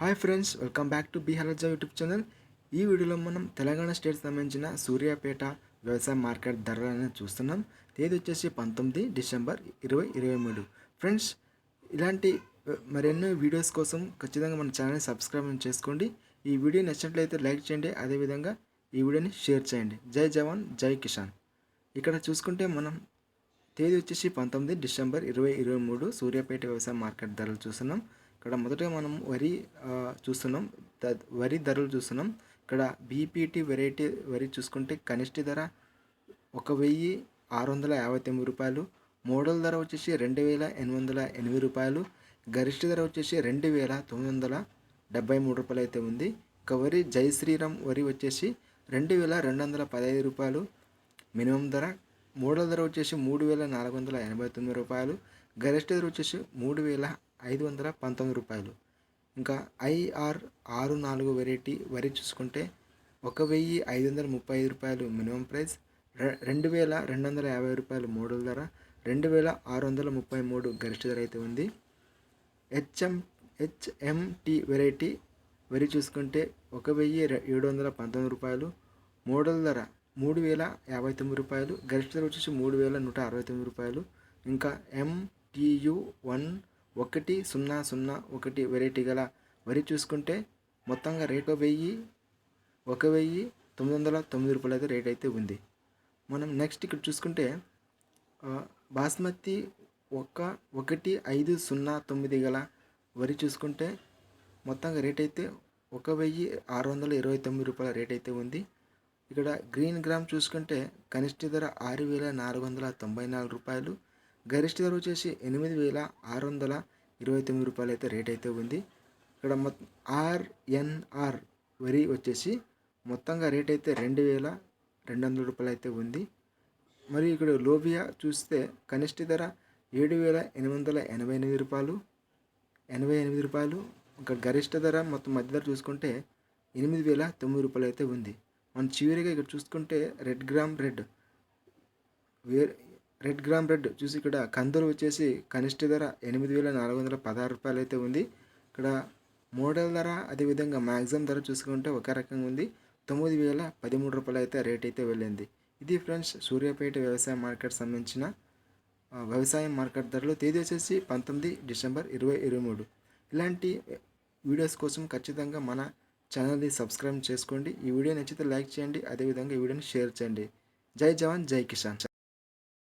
Hi friends welcome back to బీహార్జా YouTube channel. ఈ వీడియోలో మనం తెలంగాణ స్టేట్ సంబంధించిన సూర్యాపేట వ్యవసాయ మార్కెట్ ధరలను చూస్తున్నాం. తేదీ వచ్చేసి పంతొమ్మిది డిసెంబర్ ఇరవై ఇరవై మూడు. ఫ్రెండ్స్ ఇలాంటి మరెన్నో వీడియోస్ కోసం ఖచ్చితంగా మన ఛానల్ని సబ్స్క్రైబ్ చేసుకోండి. ఈ వీడియో నచ్చినట్లయితే లైక్ చేయండి అదేవిధంగా ఈ వీడియోని షేర్ చేయండి. జై జవాన్ జై కిషాన్ ఇక్కడ చూసుకుంటే మనం తేదీ వచ్చేసి పంతొమ్మిది డిసెంబర్ ఇరవై ఇరవై మూడు సూర్యాపేట వ్యవసాయ మార్కెట్ ధరలు చూస్తున్నాం. ఇక్కడ మొదటగా మనం వరి చూస్తున్నాం. ద- వరి ధరలు చూస్తున్నాం. ఇక్కడ బీపీటీ వెరైటీ వరి చూసుకుంటే కనిష్ట ధర ఒక వెయ్యి ఆరు వందల యాభై తొమ్మిది రూపాయలు. మోడల్ ధర వచ్చేసి రెండు వేల ఎనిమిది వందల ఎనిమిది రూపాయలు. గరిష్ట ధర వచ్చేసి రెండు వేల తొమ్మిది వందల డెబ్బై మూడు రూపాయలు అయితే ఉంది. ఇక వరి జై శ్రీరామ్ వరి వచ్చేసి రెండు వేల రెండు వందల పదహైదు రూపాయలు. మినిమం ధర మోడల్ ధర వచ్చేసి మూడు వేల నాలుగు వందల ఎనభై తొమ్మిది రూపాయలు. గరిష్ట ధర వచ్చేసి మూడు వేల ఐదు వందల పంతొమ్మిది రూపాయలు. ఇంకా ఐఆర్ ఆరు నాలుగు వెరైటీ వరి చూసుకుంటే ఒక వెయ్యి ఐదు వందల ముప్పై ఐదు రూపాయలు మినిమం ప్రైస్ రెండు వేల రెండు వందల యాభై రూపాయలు మోడల్ ధర రెండు వేల ఆరు వందల ముప్పై మూడు గరిష్ట ధర అయితే ఉంది. హెచ్ఎం హెచ్ఎంటి వెరైటీ వరి చూసుకుంటే ఒక వెయ్యి ఏడు వందల పంతొమ్మిది రూపాయలు మోడల్ ధర మూడు వేల యాభై తొమ్మిది రూపాయలు గరిష్ట ధర వచ్చేసి మూడు వేల నూట అరవై తొమ్మిది రూపాయలు. ఇంకా ఎంటియు వన్ ఒకటి సున్నా సున్నా ఒకటి వెరైటీ గల వరి చూసుకుంటే మొత్తంగా రేట్ వెయ్యి ఒక వెయ్యి తొమ్మిది వందల తొమ్మిది రూపాయలు అయితే రేట్ అయితే ఉంది. మనం నెక్స్ట్ ఇక్కడ చూసుకుంటే బాస్మతి ఒక ఒకటి ఐదు సున్నా తొమ్మిది గల వరి చూసుకుంటే మొత్తంగా రేట్ అయితే ఒక వెయ్యి ఆరు వందల ఇరవై తొమ్మిది రూపాయల రేట్ అయితే ఉంది. ఇక్కడ గ్రీన్ గ్రామ్ చూసుకుంటే కనిష్ట ధర ఆరు వేల నాలుగు వందల తొంభై నాలుగు రూపాయలు గరిష్ట ధర వచ్చేసి ఎనిమిది వేల ఆరు వందల ఇరవై తొమ్మిది రూపాయలు అయితే రేట్ అయితే ఉంది. ఇక్కడ మొత్తం ఆర్ఎన్ఆర్ వరి వచ్చేసి మొత్తంగా రేట్ అయితే రెండు వేల రెండు వందల రూపాయలు అయితే ఉంది. మరియు ఇక్కడ లోబియా చూస్తే కనిష్ట ధర ఏడు వేల ఎనిమిది వందల ఎనభై ఎనిమిది రూపాయలు ఎనభై ఎనిమిది రూపాయలు. ఇంకా గరిష్ట ధర మొత్తం మధ్య ధర చూసుకుంటే ఎనిమిది వేల తొమ్మిది రూపాయలు అయితే ఉంది. మనం చివరిగా ఇక్కడ చూసుకుంటే red gram red wear red gram red చూసి ఇక్కడ కందులు వచ్చేసి కనిష్ట ధర ఎనిమిది వేల నాలుగు వందల పదహారు రూపాయలు అయితే ఉంది. ఇక్కడ మోడల్ ధర అదేవిధంగా మ్యాక్సిమం ధర చూసుకుంటే ఒక రకంగా ఉంది. తొమ్మిది వేల పదిమూడు రూపాయలు అయితే రేట్ అయితే వెళ్ళింది. ఇది ఫ్రెండ్స్ సూర్యాపేట వ్యవసాయ మార్కెట్ సంబంధించిన వ్యవసాయం వ్యవసాయ మార్కెట్ ధరలు. తేదీ వచ్చేసి పంతొమ్మిది డిసెంబర్ ఇరవై ఇరవై మూడు. ఇలాంటి వీడియోస్ కోసం ఖచ్చితంగా మన ఛానల్ని సబ్స్క్రైబ్ చేసుకోండి. ఈ వీడియో నచ్చితే లైక్ చేయండి అదేవిధంగా ఈ వీడియోని షేర్ చేయండి. జై జవాన్ జై కిసాన్.